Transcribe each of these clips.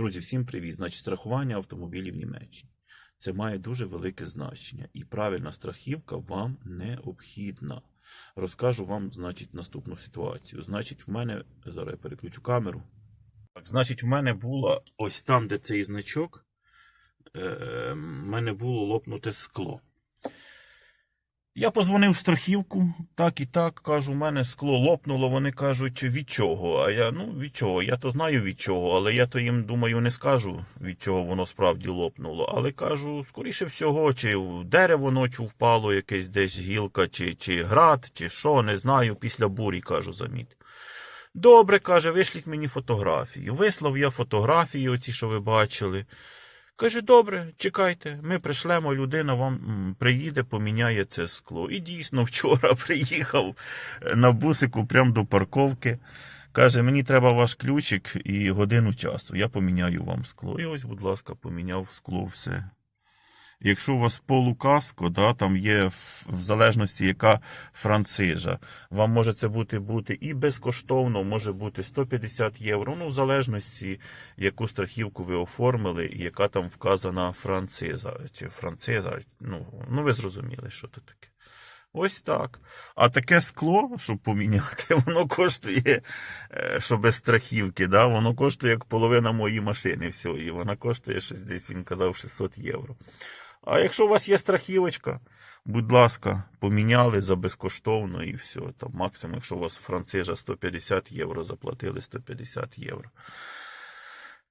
Друзі, всім привіт! Значить, страхування автомобілів в Німеччині. Це має дуже велике значення, і правильна страхівка вам необхідна. Розкажу вам, значить, наступну ситуацію. Значить, в мене зараз я переключу камеру. Так, значить, в мене було ось там, де цей значок, е, в мене було лопнуте скло. Я позвонив в страхівку, так і так, кажу, у мене скло лопнуло. Вони кажуть, від чого? А я, ну, від чого? Я то знаю від чого, але я то їм думаю не скажу, від чого воно справді лопнуло. Але кажу, скоріше всього, чи в дерево ночі впало, якесь десь гілка, чи, чи град, чи що, не знаю, після бурі, кажу, заміт. Добре, каже, вишліть мені фотографію. Вислав я фотографії, оці, що ви бачили. Каже, добре, чекайте, ми пришлемо, людина вам приїде, поміняє це скло. І дійсно, вчора приїхав е, на бусику прямо до парковки. Каже, мені треба ваш ключик і годину часу. Я поміняю вам скло. І ось, будь ласка, поміняв скло все. Якщо у вас полукаско, да, там є в, залежності, яка францижа. Вам може це бути, бути і безкоштовно, може бути 150 євро. Ну, в залежності, яку страхівку ви оформили, і яка там вказана франциза. Чи франциза, ну, ну ви зрозуміли, що це таке. Ось так. А таке скло, щоб поміняти, воно коштує, е, що без страхівки, да? воно коштує як половина моєї машини всього. І Вона коштує щось десь, він казав, 600 євро. А якщо у вас є страхівочка, будь ласка, поміняли за безкоштовно і все. Там максимум, якщо у вас францижа 150 євро, заплатили 150 євро.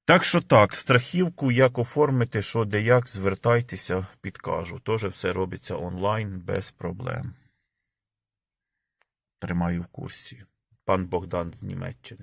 Так що так, страхівку, як оформити, що де як, звертайтеся, підкажу. Теж все робиться онлайн без проблем. Тримаю в курсі. Пан Богдан з Німеччини.